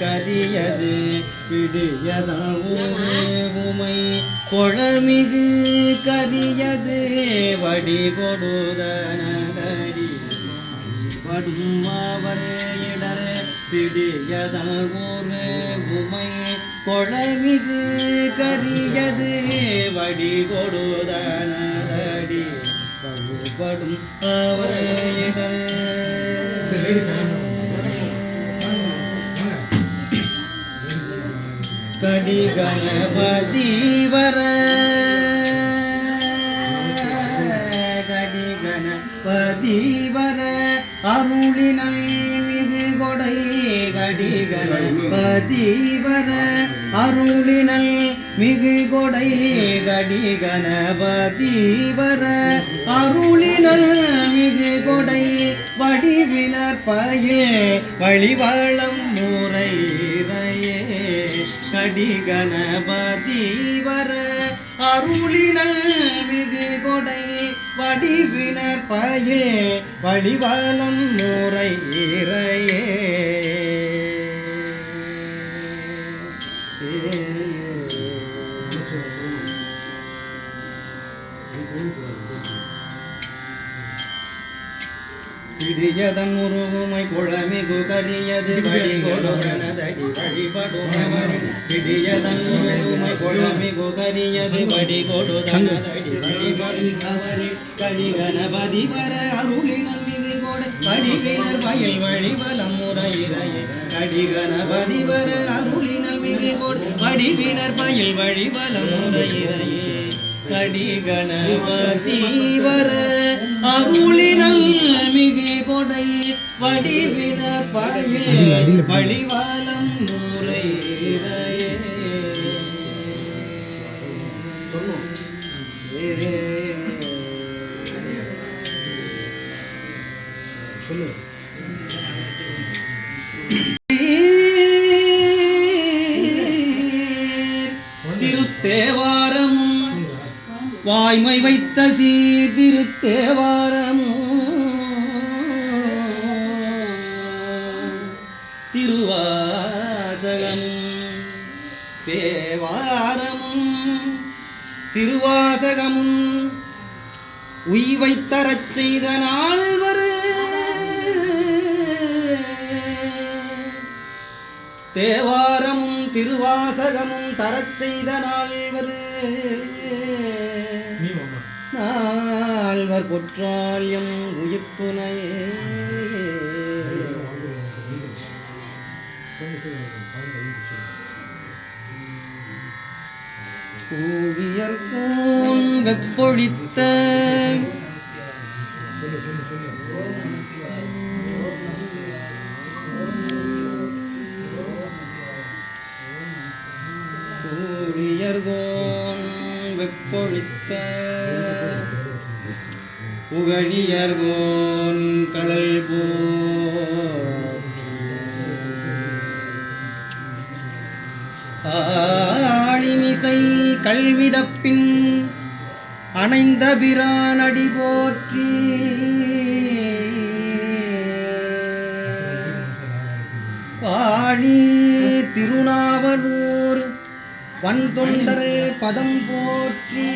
கரியது உமை குழமிகு கரியது வடி கொடுதனடி படும் அவரே இடரே பிடியதன் ஊரு உமை கொழமிகு கரியது வடி கொடுதனடி படும் அவரே கடி கடிகணபதி வர கடிகணபதி வர அருளினல் மிகு கொடை கடிகணபதி வர அருளினல் மிகு கொடை கடிகணபதி வர அருளினல் மிகு கொடை வடிவினர் பயில் வழிவாளம் முறை. அடி கணபதி வர அருளினல் மிகு கொடை வடிவினர் பயில் வழிவலம் முறை இறையே பிடியதன் உருவுமை குழமிகு கரியது. வழி கொடுவனதடி வழிபடுமவரை பிடியதன் உருவுமை குழமிகு கரியது. வழி கொடுதனதடி வழிபடுமவரை கடி கணபதி வர அருளினல் மிகு கொடை படிவினர் வயல் வழி வலம் முறையிறையே கடி கணபதி வர அருளினல் மிகு கொடை படிவினர் பயில் வழி வலம் முறையிறையே கடி கணபதி வர அருளினல் மிகு கொடை வடிவினர் பயில் வழிவாலம் முறை திருத்தேவாரமும் தாய்மை வைத்த சீர்திருத்தேவாரமோ திருவாசகமும் தேவாரமும் திருவாசகமும் உய் வைத்தரச் செய்த நால்வரு. தேவாரமும் திருவாசகமும் தரச் செய்த நால்வரு. நால்வர் பொற்றால்யம் உயிர்ப்புனை. கூவியர் போன் வெப்பொழித்த கூழியர்கோன் வெப்பொழித்த புகழியர்கோன் கடல் போ. ஆழிமிசை கல்விதப்பின் அணைந்த பிரானடி போற்றி. வாழி திருநாவலூர் வன்தொண்டர் பதம் போற்றி.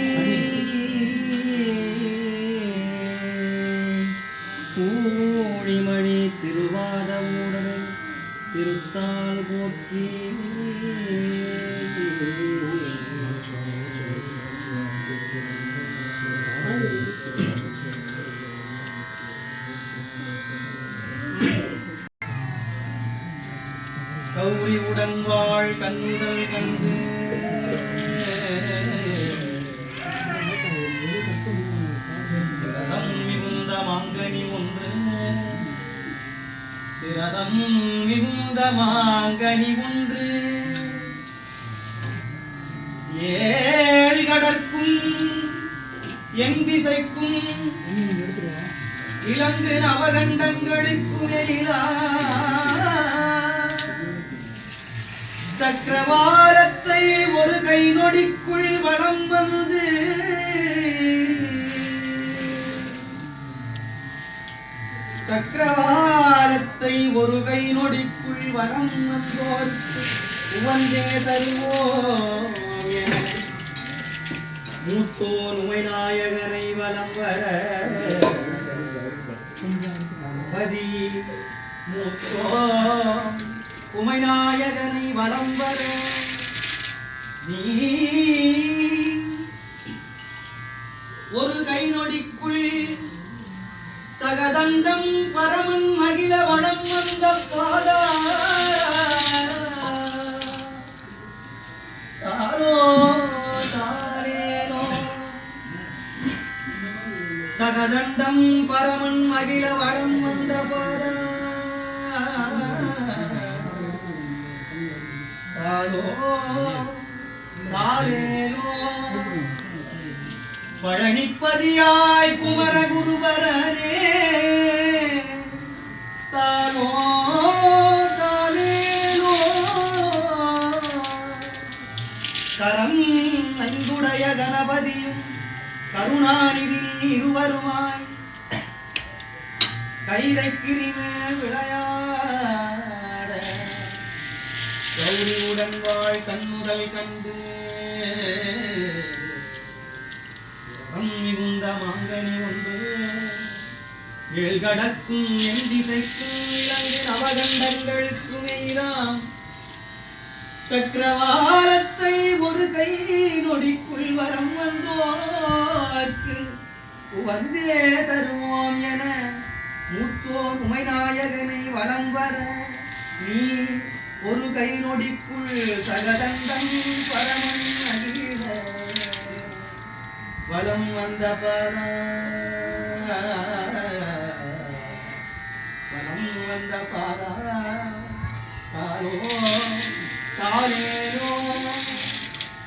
திரதம் மிகுந்த மாங்கனி ஒன்று. ஏழு கடற்கும் என் திசைக்கும் இலங்கு நவகண்டங்களுக்கும் எயிலா சக்கரவாளத்தை ஒரு கை நொடிக்குள் சக்கரவாரத்தை ஒரு கை நொடிக்குள் வலம் வந்தோர்க்கு உவந்தே தருவோம் மூத்தோ நோய் நாயகனை வலம் வர. பதி மூத்தோ உமை நாயகனை வலம் வர. நீ ஒரு கை நொடிக்குள் சகதண்டம் பரமன் மகிழ வளம் வந்த பாதா தாளோ தாளேனோ சகதண்டம் பரமன் மகிழ வளம் வந்த பாதா தாளோ தாளேனோ பழனிப்பதியாய் குமர குருபரனே. தானோ தானேனோ. கரம் ஐந்துடைய கணபதியும் கருணாநிதி இருவருமாய். கைலை கிரிமே விளையாட கௌரியுடன் வாழ் கண்முதல் கண்டு அகம் மிகுந்த மாங்கனி ஒன்று ஏழ்கடக்கும் என் திசைக்கும் இலங்கை நவகண்டங்களுக்கு மெய்தாம் சக்கரவாலத்தை ஒரு கை நொடிக்குள் வரம் வந்தோர்க்கு வந்தே தருவோம் என மூத்தோன் உமைநாயகனை வலம் வர நீ ஒரு கை நொடிக்குள் சகதண்டம் பரமன் அகில வலம் வந்த பர வலம் வந்த பாரா காலோ காலேனோ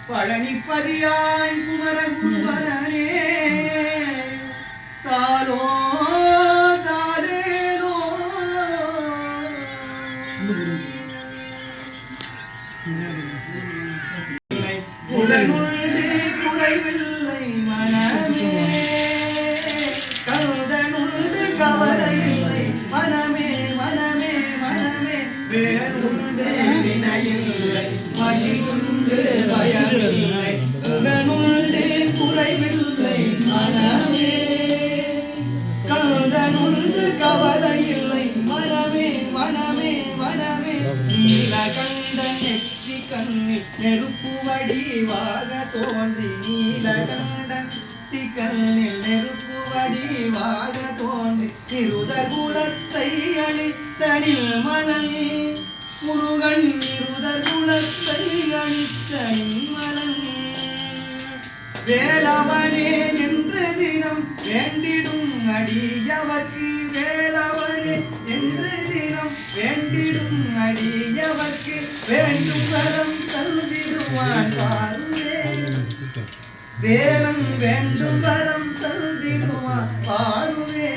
பழனிப்பதியாய் குறைவில்லை மனமே கந்தனுண்டு கவலையில்லை மனமே மனமே மனமே நீலகண்டன் நெற்றி கண்ணில் நெருப்பு வடிவாக தோன்றி. நீலகண்டன் நெற்றி கண்ணில் நெருப்பு வடிவாக தோன்றி. இருதர் குலத்தை அழித்தனில் மலனே. முருகன் இருதர் குலத்தை அழித்தனின் மலன். வேலவனே என்று தினம் வேண்டிடும் அடியவர்க்கு வேலவனே என்று தினம் வேண்டிடும் அடியவர்க்கு வேண்டும் வரம் தந்திடுவான் பாருவே வேலம் வேண்டும் வரம் தந்திடுவான் பாருவே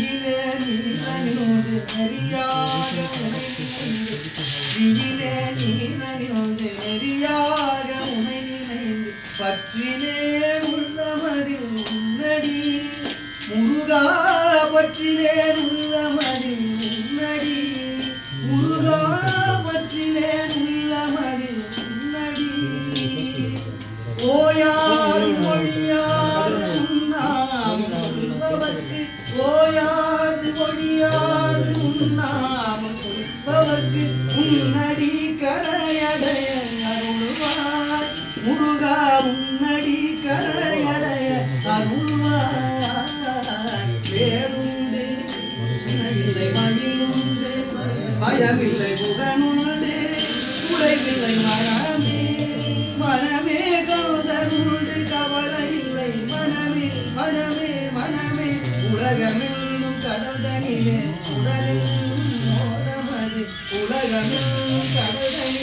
நெற்றியிலே நீரணியோடு நெறியாக உனை நினைந்து நெற்றியிலே நீரணியோடு நெறியாக உனை நினைந்து பற்றினே உள்ளமதில் உன்னடி முருகா பற்றினே உள்ளமதில் good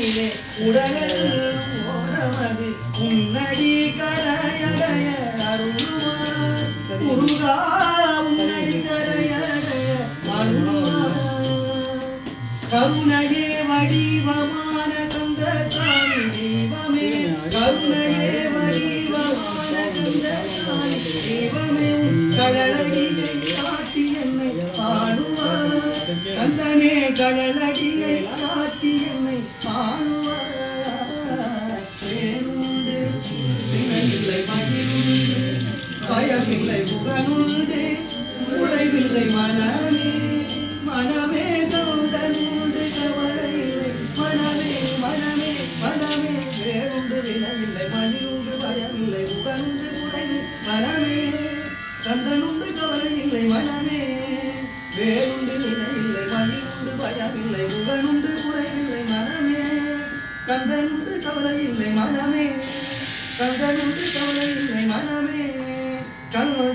உயிரே உடலில் ஓடமது உன்னடி கரையடைய அருள்வார். முருகா உன்னடி கரையடைய அருள்வார். கருணையே வடிவமான தந்த சாமி தெய்வமே. கருணையே வடிவமான தந்த சாமி தெய்வமே. கடலடி இல்லை